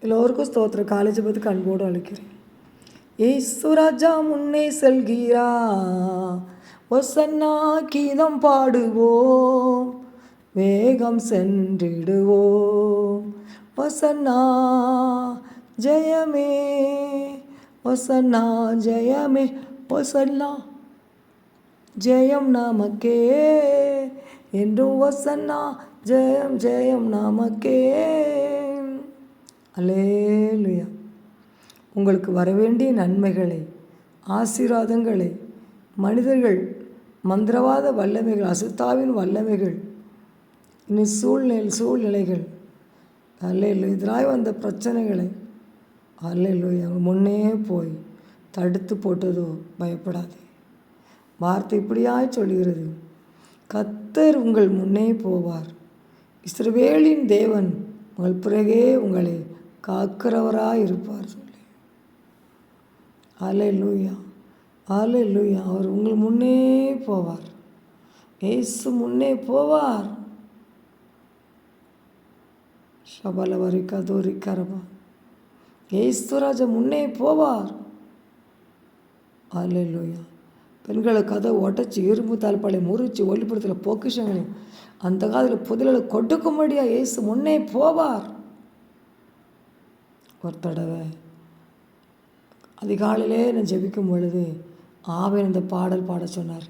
எல்லோருக்கும் ஸ்தோத்திரம். காலேஜை பற்றி அன்போடு அழைக்கிறேன் ஏசுராஜா முன்னே செல்கிறா. ஒசன்னா கீதம் பாடுவோம். வேகம் சென்றிடுவோம். ஒசன்னா ஜெயமே. ஒசன்னா ஜெயமே. ஒசன்னா ஜெயம் நமக்கே. என்றும் ஒசன்னா ஜெயம் ஜெயம் நமக்கே. அலேலுயா உங்களுக்கு வரவேண்டிய நன்மைகளை ஆசீர்வாதங்களை மனிதர்கள் மந்திரவாத வல்லமைகள் அசுத்தாவின் வல்லமைகள் இன்னும் சூழ்நிலை சூழ்நிலைகள். அல்லேலு இதனாய் வந்த பிரச்சனைகளை அல்லேலூயா முன்னே போய் தடுத்து போட்டதோ பயப்படாதே. வார்த்தை இப்படியாய் சொல்கிறது கத்தர் உங்கள் முன்னே போவார். இஸ்ரவேலின் தேவன் உங்கள் பிறகே உங்களை காக்கிறவராக இருப்பார் சொல்லி. அலை லூயா அலை லூயா அவர் உங்களுக்கு முன்னே போவார். ஏசு முன்னே போவார். சபல வரிக்கா தோரிக்காரமா ஏசுராஜ முன்னே போவார். அலை லூயா பெண்களை கதை உடச்சி இரும்பு தாழ்பாலை முறிச்சு ஒளிப்புறத்தில் பொக்கிஷங்களையும் அந்த காலத்தில் புதிலில் கொடுக்கும்படியாக ஏசு முன்னே போவார். ஒரு தடவை. அதிகாலையிலே நான் ஜெபிக்கும் பொழுது ஆவன் இந்த பாடல் பாட சொன்னார்.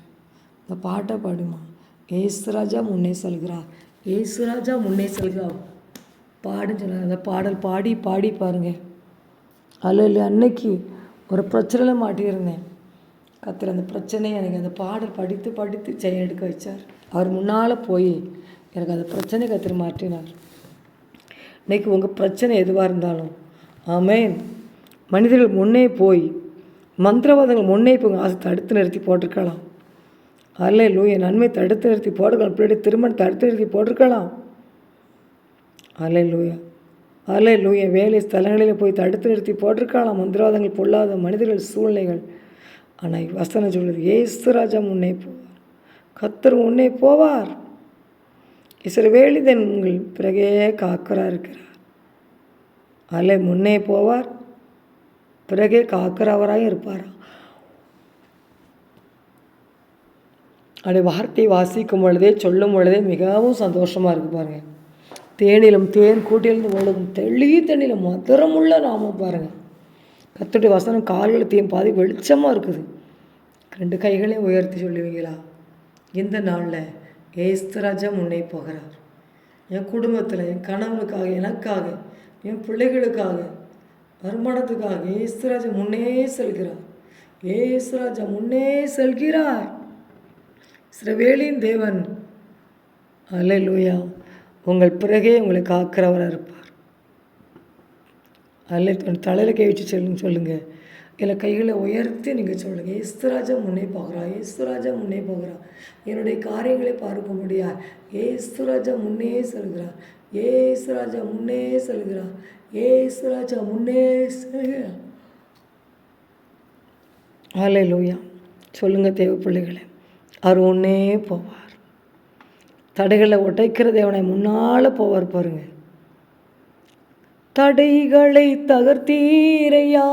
இந்த பாட்டை பாடுமா? ஏசுராஜா முன்னே செல்கிறார். ஏசுராஜா முன்னே செல்கிறார். பாடுன்னு சொன்னார். அந்த பாடல் பாடி பாடி பாருங்கள் அல்ல இல்லை அன்னைக்கு ஒரு பிரச்சனையில் மாட்டியிருந்தேன். கத்துற அந்த பிரச்சனையை எனக்கு அந்த பாடல் படித்து படித்து செய்ய எடுக்க வச்சார். அவர் முன்னால் போய் எனக்கு அந்த பிரச்சனை கத்திர மாற்றினார். இன்னைக்கு உங்கள் பிரச்சனை எதுவாக இருந்தாலும் ஆமேன். மனிதர்கள் முன்னே போய் மந்திரவாதங்கள் முன்னே போய் ஆசை தடுத்து நிறுத்தி போட்டிருக்கலாம். அல்ல லூய நன்மை தடுத்து நிறுத்தி போட்டிருக்கலாம் பிள்ளை திருமணம் தடுத்து நிறுத்தி போட்டிருக்கலாம். அல்ல லூயா அல்ல லூய வேலை ஸ்தலங்களில் போய் தடுத்து நிறுத்தி போட்டிருக்கலாம். மந்திரவாதங்கள் பொல்லாத மனிதர்கள் சூழ்நிலைகள். ஆனால் வசனம் சொல்லுது ஏசுராஜா முன்னே போவார். கத்தர் முன்னே போவார். இஸ்ரவேலிதன் உங்கள் பிறகே காக்கரா இருக்கிறார். அலை முன்னே போவார் பிறகே காக்கிறவராயும் இருப்பாரா? அப்படி வார்த்தை வாசிக்கும் பொழுதே சொல்லும் பொழுதே மிகவும் சந்தோஷமாக இருக்கு பாருங்கள் தேனிலும் தேன் கூட்டிலிருந்து ஒழுகும் தெளி தண்ணியில் மதுரமுள்ள நாமம் பாருங்கள் கத்துடைய வசனம் கால்களத்தையும் பாதி வெளிச்சமாக இருக்குது. ரெண்டு கைகளையும் உயர்த்தி சொல்லுவீங்களா? இந்த நாளில் ஏஸ்தராஜா முன்னே போகிறார். என் குடும்பத்தில் என் கணவனுக்காக எனக்காக என் பிள்ளைகளுக்காக வருமானத்துக்காக ஏசுராஜா முன்னே செல்கிறார். ஏசுராஜா முன்னே செல்கிறார். சிறவேலின் தேவன். அல்ல லூயா உங்கள் பிறகே உங்களை காக்கிறவராக இருப்பார். அல்ல தலையில் கை வச்சு சொல்லுங்க. சொல்லுங்கள் இல்லை கைகளை உயர்த்தி நீங்கள் சொல்லுங்கள் ஏசுராஜா முன்னே போகிறா ஏசுராஜா முன்னே போகிறா என்னுடைய காரியங்களை பார்க்க முடியா ஏசுராஜா முன்னே ஏசு ராஜா முன்னே ஏசு ராஜா முன்னே செல்கிறார் ஆலை லூயா சொல்லுங்கள் தேவ பிள்ளைகளே. அவர் ஒன்றே போவார். தடைகளை உடைக்கிற தேவனை முன்னால் போவார் பாருங்க. தடைகளை தகர்த்தீரையா?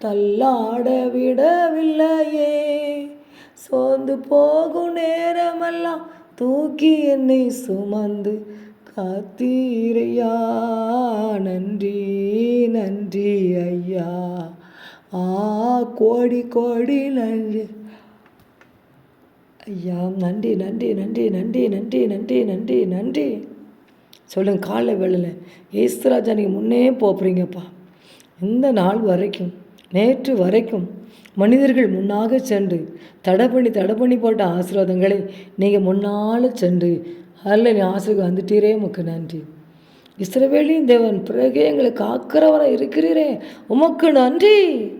தள்ளாட விடவில்லையே. சோர்ந்து போகும் நேரமெல்லாம் தூக்கி என்னை சுமந்து காத்தீரையா? நன்றி நன்றி ஐயா. ஆ கோடி கோடி நன்றி. ஐயா நன்றி நன்றி நன்றி நன்றி நன்றி நன்றி நன்றி நன்றி. சொல்லுங்க காலை வேளையில் ஏசுராஜா நீங்கள் முன்னே போகிறீங்கப்பா இந்த நாள் வரைக்கும் நேற்று வரைக்கும் மனிதர்கள் முன்னாக சென்று தடை பண்ணி தடை பண்ணி போட்ட ஆசீர்வாதங்களை நீங்கள் முன்னால் சென்று அதில் நீ ஆசிரியர் வந்துட்டீரே உமக்கு நன்றி. இஸ்ரவேலியும் தேவன் பிறகே எங்களை காக்கிறவராக இருக்கிறீரே உமக்கு நன்றி.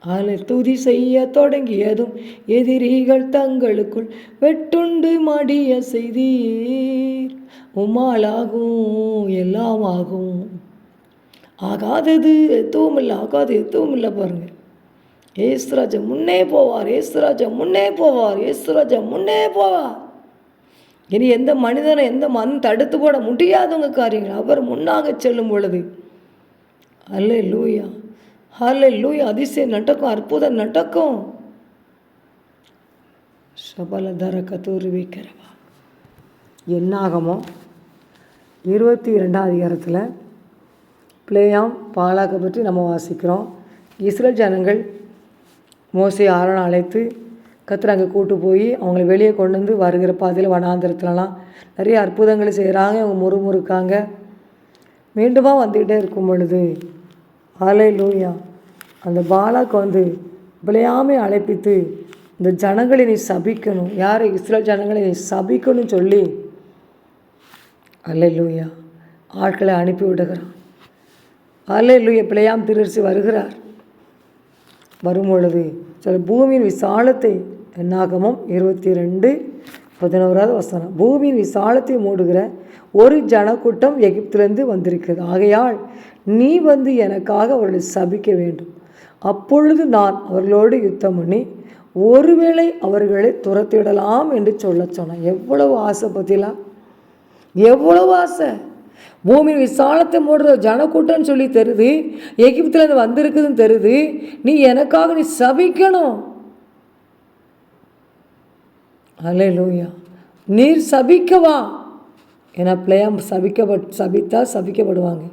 அதில் துதி செய்ய தொடங்கியதும் எதிரிகள் தங்களுக்குள் வெட்டுண்டு மடிய செய்தீர். உமாலாகும் எல்லாம் ஆகும். ஆகாதது எதுவும் இல்லை ஆகாது எதுவும் இல்லை பாருங்கள் ஏசுராஜா முன்னே போவார் ஏசுராஜா முன்னே போவார் ஏசுராஜா முன்னே போவார். இனி எந்த மனிதனை எந்த மண் தடுத்து போட முடியாதவங்க காரியங்கள் அவர் முன்னாக செல்லும் பொழுது. அல்ல லூயா அல்ல லூயா அதிசயம் நடக்கும் அற்புதம் நடக்கும். சபலதர கத்தூரி வைக்கிறவா. என்னாகமோ? இருபத்தி ரெண்டாம் அதிகாரத்தில் பிளேயாம் பாலாக்கை பற்றி நம்ம வாசிக்கிறோம். இஸ்ரேல் ஜனங்கள் மோசை ஆரோனை அழைத்து கத்திர அங்கே கூட்டு போய் அவங்கள வெளியே கொண்டு வந்து வருகிற பாதையில் வனாந்திரத்துலலாம் நிறைய அற்புதங்களை செய்கிறாங்க அவங்க முறுமுறுக்காங்க. மீண்டுமா வந்துக்கிட்டே இருக்கும் பொழுது ஆலை லூயா அந்த பாலாக்கு வந்து விளையாமை அழைப்பித்து இந்த ஜனங்களை நீ சபிக்கணும். யார்? இஸ்ரேல் ஜனங்களை நீ சபிக்கணும்னு சொல்லி அல்ல லூயா ஆட்களை அனுப்பி விடுகிறான் அலையிலுய பிழையாம் திருச்சி வருகிறார். வரும்பொழுது சில பூமியின் விசாலத்தை என்னாகமும் இருபத்தி ரெண்டு பதினோராவது வசனம் பூமியின் விசாலத்தை மூடுகிற ஒரு ஜனக்கூட்டம் எகிப்திலிருந்து வந்திருக்கிறது. ஆகையால் நீ வந்து எனக்காக அவர்களை சபிக்க வேண்டும். அப்பொழுது நான் அவர்களோடு யுத்தம் பண்ணி ஒருவேளை அவர்களை துரத்திடலாம் என்று சொல்ல சொன்னேன். எவ்வளவு ஆசை பற்றிலாம் எவ்வளவு ஆசை? பூமியின் விசாலத்தை மூடுற ஜனக்கூட்டம்னு சொல்லி தருது எகிப்துலேருந்து வந்திருக்குதுன்னு தருது நீ எனக்காக நீ சபிக்கணும். அல்லே லூயா நீர் சபிக்கவா? ஏன்னா பிள்ளையாம் சபிக்கப்பட் சபித்தா சபிக்கப்படுவாங்க.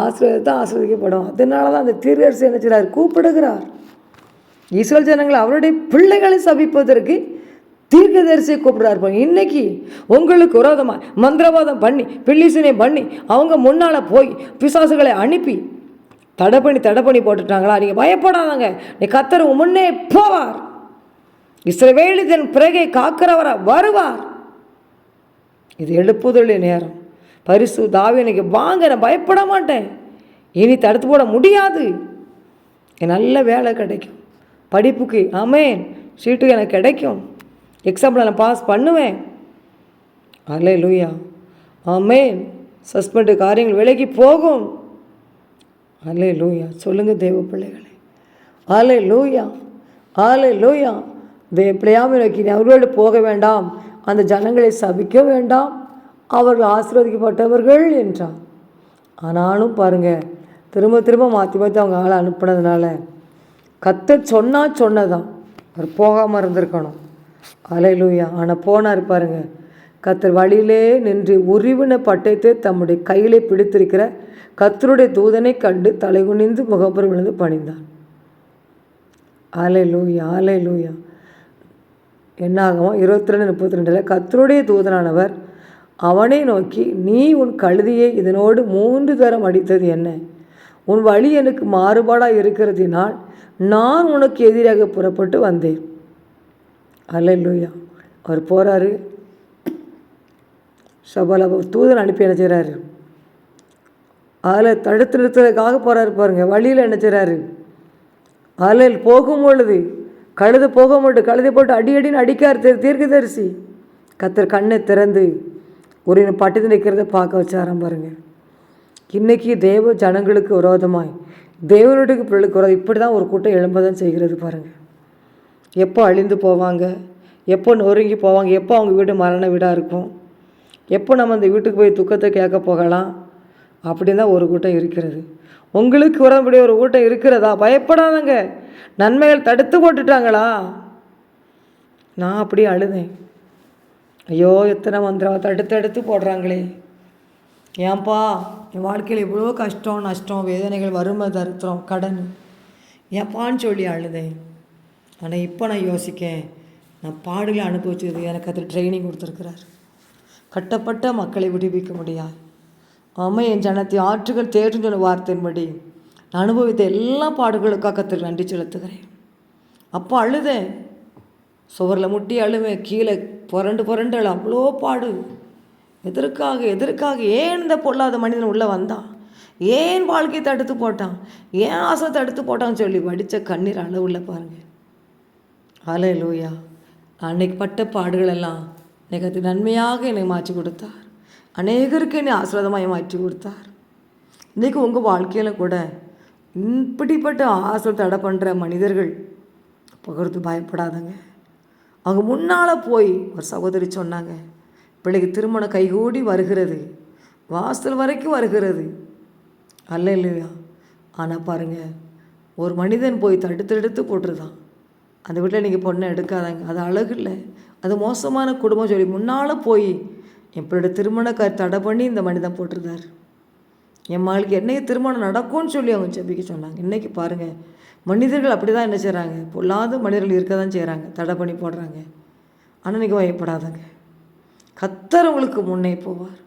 ஆசிரியர் ஆசிரியப்படும் அதனால தான் அந்த தீர்க்கரசு என்ன செய்கிறார்? கூப்பிடுகிறார். ஈஸ்வர ஜனங்கள் அவருடைய பிள்ளைகளை சபிப்பதற்கு தீர்க்கதரிசியை கூப்பிடுறாரு பாருங்க. இன்னைக்கு உங்களுக்கு விரோதமாக மந்திரவாதம் பண்ணி பில்லிசனை பண்ணி அவங்க முன்னால் போய் பிசாசுகளை அனுப்பி தடை பண்ணி தடை பண்ணி போட்டுட்டாங்களா? நீங்கள் பயப்படாதாங்க. நீ கத்தர் முன்னே போவார். இஸ்ரவேலி தன் பிறகை காக்கிறவரை வருவார். இது எழுப்புதலுடைய நேரம். பரிசு தாவி எனக்கு வாங்க நான் பயப்பட மாட்டேன். இனி தடுத்து போட முடியாது. நல்ல வேலை கிடைக்கும். படிப்புக்கு ஆமேன். சீட்டு எனக்கு கிடைக்கும். எக்ஸாம்பிளை நான் பாஸ் பண்ணுவேன். அல்லே லூயா ஆமேன் சஸ்பெண்டு காரியங்கள் விலகி போகும். அல்லே லூயா சொல்லுங்கள் தேவ பிள்ளைகளே. ஆலே லூயா ஆலே லூயா தே பிள்ளையாமை நோக்கி அவர்களோடு போக வேண்டாம். அந்த ஜனங்களை சபிக்க வேண்டாம். அவர்கள் ஆசீர்வதிக்கப்பட்டவர்கள் என்றான் ஆனாலும் பாருங்கள் திரும்ப திரும்ப மாற்றி மாற்றி அவங்க ஆளை அனுப்புனதுனால கத்த சொன்னால் சொன்னதான். அவர் போகாமல் இருந்திருக்கணும். அலையிலூயா. ஆனால் போனார் பாருங்க. கத்தர் வழியிலே நின்று உருவின பட்டயத்தை தம்முடைய கையிலே பிடித்திருக்கிற கத்தருடைய தூதனை கண்டு தலைகுனிந்து முகப்புறம் விழுந்து பணிந்தான். ஆலை லூயா ஆலை லூயா என்னாகும்? இருபத்தி ரெண்டு முப்பத்தி ரெண்டில் கத்தருடைய தூதனானவர் அவனை நோக்கி நீ உன் கழுதியை இதனோடு மூன்று தரம் அடித்தது என்ன? உன் வழி எனக்கு மாறுபாடாக இருக்கிறதினால் நான் உனக்கு எதிராக புறப்பட்டு வந்தேன். அல்லையா அவர் போகிறாரு சபால தூதன் அனுப்பி என்ன செய்கிறாரு அதில் தடுத்து நிறுத்துறதுக்காக போகிறாரு பாருங்கள் வழியில் என்ன செய்கிறாரு அதில் போகும் பொழுது கழுது போக மாட்டு கழுதை போட்டு அடி அடின்னு அடிக்கார். தீர்க்கதரிசி கத்தர் கண்ணை திறந்து ஒரு பட்டு நிற்கிறத பார்க்க வச்சாராம் பாருங்கள் இன்றைக்கி தேவ ஜனங்களுக்கு விரோதமாய் தேவனுடைய பிள்ளைகளுக்கு விரோதம். இப்படி தான் ஒரு கூட்டம் எழும்பதான் செய்கிறது பாருங்கள் எப்போ அழிந்து போவாங்க? எப்போ நொறுங்கி போவாங்க? எப்போ அவங்க வீடு மரண வீடாக இருக்கும்? எப்போ நம்ம அந்த வீட்டுக்கு போய் துக்கத்தை கேட்க போகலாம்? அப்படின்னு தான் ஒரு கூட்டம் இருக்கிறது. உங்களுக்கு உடம்புடைய ஒரு கூட்டம் இருக்கிறதா? பயப்படாதங்க. நன்மைகள் தடுத்து போட்டுட்டாங்களா? நான் அப்படியே அழுதேன். ஐயோ எத்தனை மந்திரம் தடுத்து எடுத்து போடுறாங்களே. ஏன்பா என் வாழ்க்கையில் இவ்வளோ கஷ்டம் நஷ்டம் வேதனைகள் வறுமை தருத்திரம் கடன். ஏன்ப்பான்னு சொல்லி அழுதேன். ஆனால் இப்போ நான் யோசிக்கேன். நான் பாடுகளை அனுபவிச்சது எனக்கு அது ட்ரைனிங் கொடுத்துருக்கிறார். கட்டப்பட்ட மக்களை விடுவிக்க முடியாது. ஆமாம் என் ஜனத்தை ஆற்றுகள் தேடும் சொன்ன வார்த்தையின்படி நான் அனுபவித்த எல்லா பாடுகளுக்காக கத்திற்கு நன்றி செலுத்துகிறேன். அப்போ அழுதேன் சுவரில் முட்டி அழுவேன் கீழே புரண்டு புரண்டு அழு. அவ்வளோ பாடு. எதற்காக எதற்காக? ஏன் இந்த பொல்லாத மனிதன் உள்ளே வந்தான் ஏன் வாழ்க்கையை தடுத்து போட்டான்? ஏன் ஆசை தடுத்து போட்டான்னு சொல்லி வடித்த கண்ணீர் அளவுள்ள பாருங்கள் அலை லூயா அன்னைக்கு பட்ட பாடுகளெல்லாம் எனக்கு அது நன்மையாக என்னை மாற்றி கொடுத்தார். அநேகருக்கு என்னை ஆசீர்வாதமாக மாற்றி கொடுத்தார். இன்றைக்கி உங்கள் வாழ்க்கையில் கூட இப்படிப்பட்ட ஆசை தடை பண்ணுற மனிதர்கள் பகிர்ந்து பயப்படாதங்க. அவங்க முன்னால் போய் ஒரு சகோதரி சொன்னாங்க பிள்ளைக்கு திருமணம் கைகூடி வருகிறது. வாசல் வரைக்கும் வருகிறது. அல்ல இல்லையா? ஆனால் பாருங்கள் ஒரு மனிதன் போய் தடுத்து எடுத்து போட்டுருதான் அந்த வீட்டில் நீங்கள் பொண்ணை எடுக்காதாங்க. அது அழகு இல்லை. அது மோசமான குடும்பம் சொல்லி முன்னால் போய் என் பிள்ளை திருமண க தடை பண்ணி இந்த மனிதன் போட்டிருந்தார். என் மகளுக்கு என்னைக்கு திருமணம் நடக்கும்னு சொல்லி அவங்க செபிக்க சொன்னாங்க. இன்றைக்கி பாருங்கள் மனிதர்கள் அப்படி தான் என்ன செய்கிறாங்க பொல்லாத மனிதர்கள் இருக்க தான் செய்கிறாங்க தடை பண்ணி போடுறாங்க. ஆனால் நீங்கள் பயப்படாதங்க. கத்தர் உங்களுக்கு முன்னே போவார்.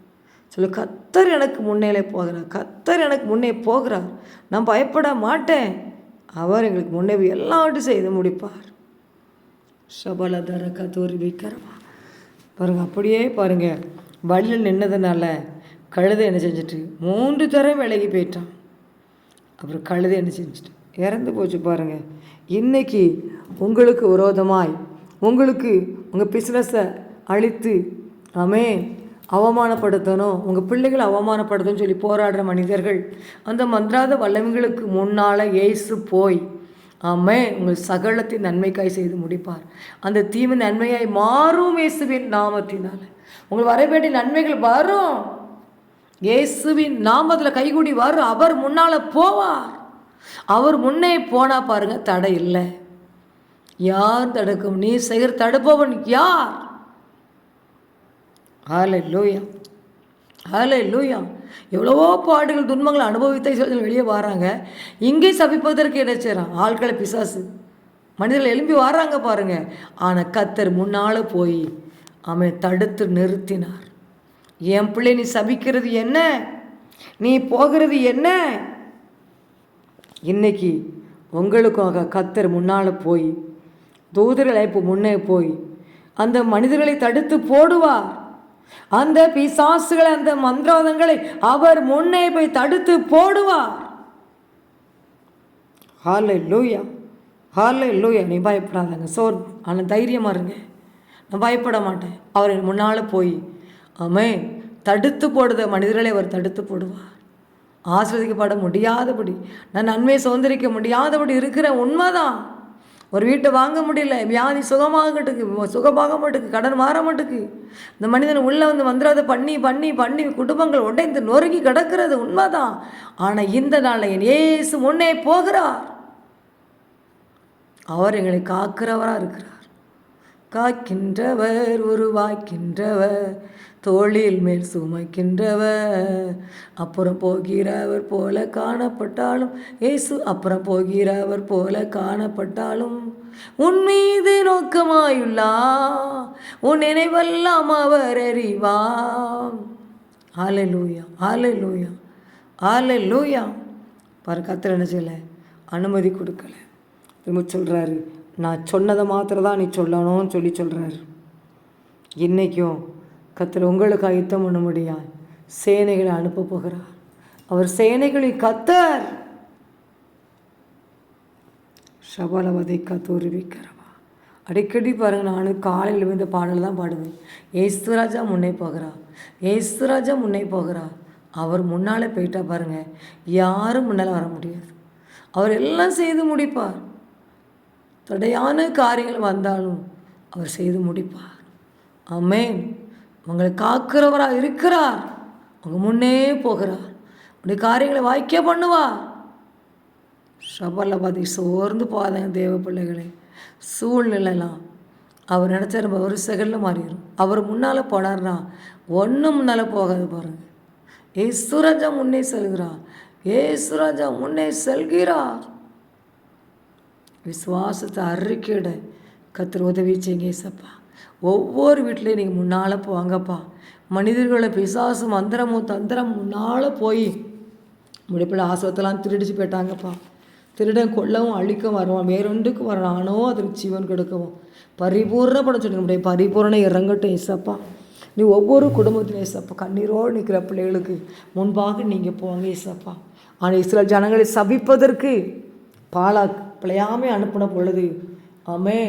சொல்லு கத்தர் எனக்கு முன்னேலே போகிறார். கத்தர் எனக்கு முன்னே போகிறார். நான் பயப்பட மாட்டேன். அவர் எங்களுக்கு முன்னே எல்லாவற்றையும் செய்து முடிப்பார். சபலதர கதோரி வைக்கிறவா பாருங்க அப்படியே பாருங்க. வழியில் நின்னதுனால கழுதை என்ன செஞ்சுட்டு? மூன்று தரம் விலகி போயிட்டான். அப்புறம் கழுதை என்ன செஞ்சுட்டு? இறந்து போச்சு பாருங்கள் இன்னைக்கு உங்களுக்கு விரோதமாய் உங்களுக்கு உங்கள் பிஸ்னஸை அழித்து அமேன் அவமானப்படுத்தணும். உங்கள் பிள்ளைகளை அவமானப்படுத்தணும்னு சொல்லி போராடுற மனிதர்கள் அந்த மந்திராத வல்லவங்களுக்கு முன்னால் ஏசு போய் ஆமே உங்கள் சகலத்தின் நன்மைக்காய் செய்து முடிப்பார். அந்த தீமை நன்மையாய் மாறும் இயேசுவின் நாமத்தினால். உங்கள் வரவேண்டிய நன்மைகள் வரும். இயேசுவின் நாமத்தில் கைகூடி வரும். அவர் முன்னால் போவார். அவர் முன்னே போனால் பாருங்கள் தடை இல்லை. யார் தடுக்கும்? நீ செய்கிற தடுப்பவன் யார்? ஆலை லூயா ஹாலே லூயா எவ்வளவோ பாடுகள் துன்பங்களை அனுபவித்த சொல்லி வெளியே வராங்க. இங்கே சபிப்பதற்கு என்ன செய்கிறான் ஆட்களை பிசாசு. மனிதர்கள் எழும்பி வராங்க பாருங்க. ஆனால் கத்தர் முன்னால் போய் அவன் தடுத்து நிறுத்தினார். என் பிள்ளை நீ சபிக்கிறது என்ன? நீ போகிறது என்ன? இன்னைக்கு உங்களுக்காக கத்தர் முன்னால் போய் தூதர்களை இப்போ முன்னே போய் அந்த மனிதர்களை தடுத்து போடுவார். அந்த பிசாசுகளை அந்த மந்திரோதங்களை அவர் முன்னே போய் தடுத்து போடுவார். ஹாலே லூயா ஹாலே லூயா நீ பயப்படாதாங்க. சோர் ஆனால் தைரியமாக இருங்க. நான் பயப்பட மாட்டேன். அவர் முன்னால் போய் ஆமே தடுத்து போடுத மனிதர்களை அவர் தடுத்து போடுவார். ஆஸ்வதிக்கப்பட முடியாதபடி நான் நன்மையை சுதந்திரிக்க முடியாதபடி இருக்கிற உண்மைதான். ஒரு வீட்டை வாங்க முடியல வியாதி சுகமாகட்டுக்கு சுகமாக மாட்டுக்கு கடன் மாற மாட்டுக்கு இந்த மனிதன் உள்ளே வந்து மந்திராத பண்ணி பண்ணி பண்ணி குடும்பங்கள் உடைந்து நொறுங்கி கிடக்கிறது உண்மைதான். ஆனால் இந்த நாளில் என் ஏசு முன்னே போகிறார். அவர் எங்களை காக்கிறவராக இருக்கிறார். காக்கின்றவர் உருவாக்கின்றவர். தோளில் மேல் சுமைக்கின்றவர். அப்புறம் போகிறவர் போல காணப்பட்டாலும் ஏசு அப்புறம் போகிறவர் போல காணப்பட்டாலும் உன் மீது நோக்கமாயுள்ளா உன் நினைவெல்லாம் அவர் அறிவாம் ஆலை லூயா ஆலை லூயா ஆலை லூயா பாரு கத்திர என்ன செய்யலை? அனுமதி கொடுக்கல. திரும்ப சொல்கிறாரு நான் சொன்னதை மாத்திரம் தான் நீ சொல்லணும்னு சொல்லி சொல்கிறாரு இன்றைக்கும் கத்தர் உங்களுக்கு யுத்தம் பண்ண முடியாது சேனைகளை அனுப்ப போகிறார். அவர் சேனைகளில் கத்தர். சபலவதை கத்தோருவிக்கிறவா அடிக்கடி பாருங்க நானும் காலையில் இந்த பாடல் தான் பாடுவேன். ஏசுராஜா முன்னே போகிறா ஏசுராஜா முன்னே போகிறா அவர் முன்னால் போயிட்டா பாருங்க யாரும் முன்னால் வர முடியாது. அவர் எல்லாம் செய்து முடிப்பார். தடையான காரியங்கள் வந்தாலும் அவர் செய்து முடிப்பார். அமேன் உங்களை காக்கிறவராக இருக்கிறார். உங்கள் முன்னே போகிறார். உடைய காரியங்களை வாய்க்க பண்ணுவார். பார்த்து சோர்ந்து போகாதங்க தேவ பிள்ளைகளே. சூழ்நிலைலாம் அவர் நினச்சா நம்ம ஒரு செகண்டில் மாறிடும். அவர் முன்னால் போனார்னா ஒன்றும் முன்னால் போகாது பாருங்கள் ஏ சுரஜா முன்னே செல்கிறார். சுரஜா முன்னே செல்கிறார். விசுவாசத்தை அறிக்கையிட கத்திர உதவி செய்யுங்க சப்பா ஒவ்வொரு வீட்லேயும் நீங்கள் முன்னால் போவாங்கப்பா மனிதர்களை பிசாசு மந்திரமும் தந்திரம் முன்னால் போய் முடிப்பில் ஆசிரத்தெல்லாம் திருடிச்சு போயிட்டாங்கப்பா. திருடன் கொல்லவும் அழிக்கவும் வருவான். வேறொன்றுக்கு வரானோ அதற்கு ஜீவன் கொடுக்கவும். படம் சொல்லி நம்முடைய பரிபூர்ண இறங்கட்டும் இசப்பா நீ ஒவ்வொரு குடும்பத்திலும் இசப்பா கண்ணீரோடு நிற்கிற பிள்ளைகளுக்கு முன்பாக நீங்கள் போங்க இசப்பா ஆனால் இஸ்ரேல் ஜனங்களை சபிப்பதற்கு பாலாக் பிழையாமே அனுப்பின பொழுது ஆமே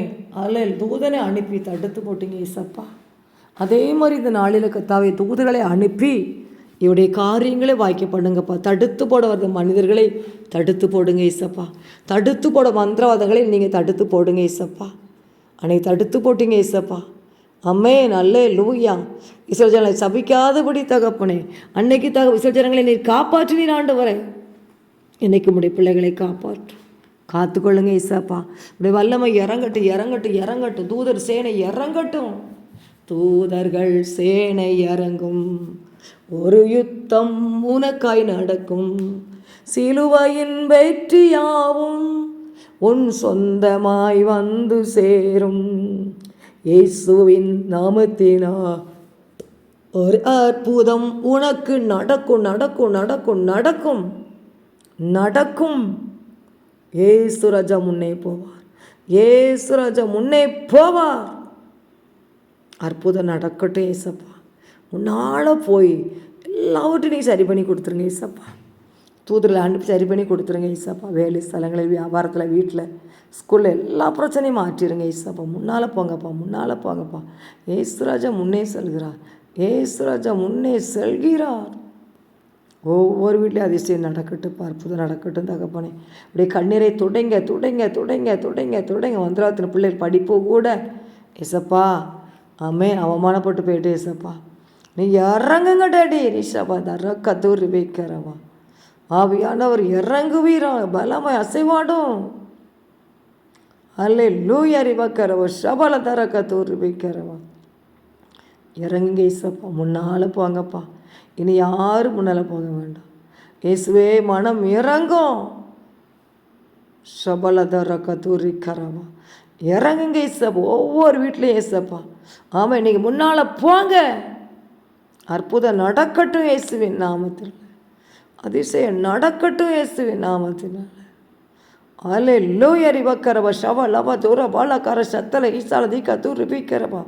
அதில் தூதனை அனுப்பி தடுத்து போட்டீங்க ஈசப்பா. அதே மாதிரி இந்த நாளில் கத்தாவை தூதுகளை அனுப்பி இவருடைய காரியங்களை வாய்க்க பண்ணுங்கப்பா. தடுத்து போட வந்த மனிதர்களை தடுத்து போடுங்க ஈசப்பா. தடுத்து போட மந்திரவாதங்களை நீங்கள் தடுத்து போடுங்க ஈசப்பா. அன்னைக்கு தடுத்து போட்டீங்க ஈசப்பா. அம்மே நல்லே லூயா விசர்ஜனை சபிக்காதபடி தகப்பனே அன்னைக்கு தக விசர்ஜனங்களை நீர் காப்பாற்றினீர் ஆண்டு வரேன் இன்னைக்கு உடைய பிள்ளைகளை காப்பாற்று. காத்துக்கொள்ளுங்க இசாப்பா இப்படி வல்லமை இறங்கட்டும் இறங்கட்டும் இறங்கட்டும். தூதர் சேனை இறங்கட்டும். தூதர்கள் சேனை இறங்கும். ஒரு யுத்தம் உனக்காய் நடக்கும். சிலுவையின் வெற்றியாவும் உன் சொந்தமாய் வந்து சேரும். இயேசுவின் நாமத்தினா. ஒரு அற்புதம் உனக்கு நடக்கும் நடக்கும் நடக்கும் நடக்கும். நடக்கும். ஏசு ராஜா முன்னே போவார். ஏசு ராஜா முன்னே போவார். அற்புதம் நடக்கட்டும் ஏசப்பா. முன்னால் போய் எல்லாவற்றையும் நீ சரி பண்ணி கொடுத்துருங்க ஏசப்பா. தூதரில் அனுப்பி சரி பண்ணி கொடுத்துருங்க ஏசப்பா. வேலை ஸ்தலங்களில் வியாபாரத்தில் வீட்டில் ஸ்கூலில் எல்லா பிரச்சனையும் மாற்றிடுங்க ஏசப்பா. முன்னால் போங்கப்பா முன்னால் போங்கப்பா. ஏசுராஜா முன்னே செல்கிறார். ஏசுராஜா முன்னே செல்கிறார். ஒவ்வொரு வீட்லேயும் அதிசயம் நடக்கட்டும் அற்புதம் நடக்கட்டும் தகப்பனே. அப்படியே கண்ணீரை துடைங்க துடைங்க துடைங்க துடைங்க துடைங்க. வந்துராத்தின பிள்ளைகள் படிப்பு கூட. ஏசப்பா ஆமே அவமானப்பட்டு போயிட்டு ஏசப்பா. நீ இறங்குங்க டேடி. நிஷாபா தர கதூரி வைக்கிறவா. ஆவியானவர் இறங்குவீரா. பலமாய் அசைவாடும். அல்லே லூயா ரிவக்கரவா ஷபல தர கத்தூரி வைக்கிறவா. இறங்குங்க இசப்பா முன்னால் போங்கப்பா. இனி யாரும் முன்னால் போக வேண்டாம். இயேசுவே மனம் இறங்கும். சபலதர கதூரி கரவா. இறங்குங்க ஏசப்பா ஒவ்வொரு வீட்லேயும் ஏசப்பா ஆமாம் இன்றைக்கி முன்னால் போங்க. அற்புதம் நடக்கட்டும் இயேசுவின் நாமத்தில். அதிசயம் நடக்கட்டும் இயேசுவின் நாமத்தினால் அலே லோ வக்கரவா ஷவ லவ தூர பாலக்கார சத்தல ஈசால தீக்கா தூர் பீக்கரவா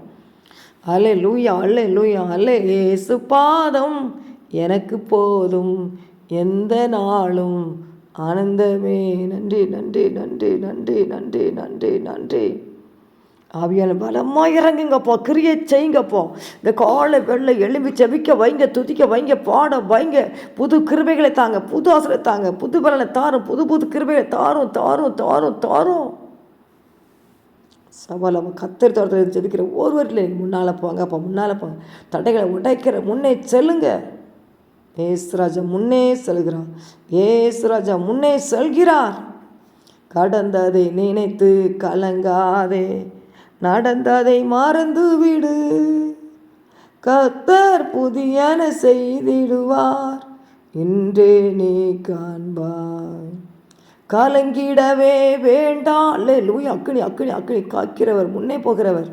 அலே லூயா அல்லே லூயா அல்லே ஏசு பாதம் எனக்கு போதும். எந்த நாளும் ஆனந்தமே. நன்றி நன்றி நன்றி நன்றி நன்றி நன்றி நன்றி. ஆவியான பலமாக இறங்குங்கப்பா. கிரியை செய்யுங்கப்போ. இந்த காலை வெள்ளை எலும்பி செவிக்க வைங்க துதிக்க வைங்க பாட வைங்க. புது கிருபைகளை தாங்க புது ஆசிரியர் தாங்க. புது பலனை தாரும் புது புது கிருபைகளை தாரும் தாரும் தாரும் தாரும். சவாலம் கத்தர் தோட்டத்தில் ஜெபிக்கிற ஒருவரில் முன்னால் போங்க அப்போ முன்னால் போங்க. தடைகளை உடைக்கிற முன்னே செல்லுங்க. ஏசுராஜா முன்னே செல்கிறார். ஏசுராஜா முன்னே செல்கிறார். கடந்ததை நினைத்து கலங்காதே. நடந்ததை மறந்து விடு. கத்தர் புதியன செய்திடுவார். இன்றே நீ காண்பாய். கலங்கிடவே வேண்டாம். அல்ல லூய் அக்கினி அக்கினி அக்கினி காக்கிறவர் முன்னே போகிறவர்.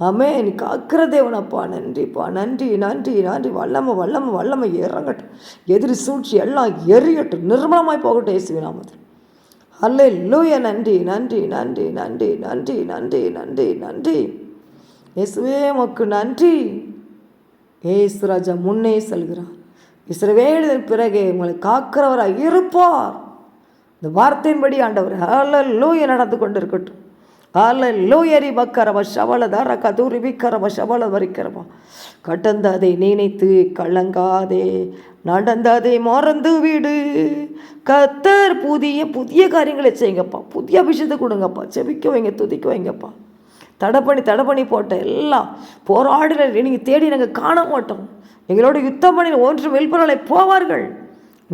அமே நீ காக்கிற தேவனப்பா நன்றிப்பா நன்றி நன்றி நன்றி வல்லம வல்லம வல்லம இறங்கட்டும். எதிரி சூழ்ச்சி எல்லாம் எரியட்டும். நிர்மலமாய் போகட்டும் இயேசுவி நாமத்தில். அல்ல லூய நன்றி நன்றி நன்றி நன்றி நன்றி நன்றி நன்றி நன்றி. இயேசுவே மக்கு நன்றி. ஏசுராஜா முன்னே செல்கிறார். இஸ்ரவேலின் பிறகு உங்களை காக்கிறவராக இருப்பார். இந்த வார்த்தையின்படி ஆண்டவர் ஹால லூய நடந்து கொண்டு இருக்கட்டும் ஹல லூயரி பக்கரவ சவளதார கதூரி விக்கரம சவள வரிக்கிறமா கடந்ததை நினைத்து கலங்காதே நடந்ததை மறந்து விடு. கத்தர் புதிய புதிய காரியங்களை செய்யுங்கப்பா. புதிய விஷயத்தை கொடுங்கப்பா. செபிக்க வைங்க துதிக்க வைங்கப்பா. தடை பண்ணி தடை பண்ணி போட்ட எல்லாம் போராடின நீங்கள் தேடி நாங்கள் காண மாட்டோம். எங்களோட யுத்தம் பண்ணி ஒன்று வெல்பொருளை போவார்கள்.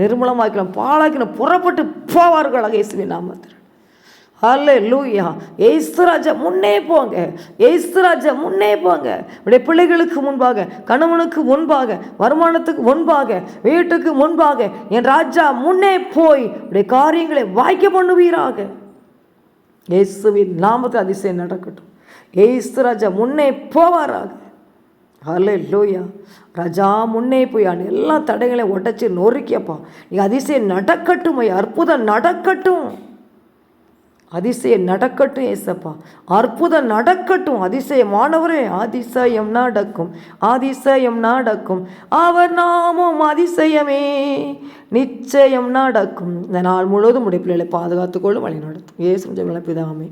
நிர்மலமாக்கின பாலாக்கின புறப்பட்டு போவார்கள் இயேசுவி நாமத்தில். அல்ல லூயா ஏசுராஜா முன்னே போங்க. ஏசுராஜா முன்னே போங்க. உடைய பிள்ளைகளுக்கு முன்பாக கணவனுக்கு முன்பாக வருமானத்துக்கு முன்பாக வீட்டுக்கு முன்பாக என் ராஜா முன்னே போய் உடைய காரியங்களை வாய்க்க பண்ணுவீராக. இயேசுவின் நாமத்தில் அதிசயம் நடக்கட்டும். ஏசு முன்னே போவாராக. ஹலே லோயா ரஜா முன்னே போய் எல்லா தடைகளையும் உடச்சி நொறுக்கியப்பா. நீ அதிசயம் நடக்கட்டும் ஐயா அற்புதம் நடக்கட்டும். அதிசயம் நடக்கட்டும் ஏசப்பா. அற்புதம் நடக்கட்டும் அதிசயமானவரே அதிசயம் நடக்கும் அதிசயம் நடக்கும். அவர் நாமும் அதிசயமே நிச்சயம் நடக்கும். இந்த நாள் முழுவதும் உடைய பிள்ளைகளை பாதுகாத்துக்கொள்ளும் வழி நடத்தும் ஏசும் ஜெபல பிதாமே.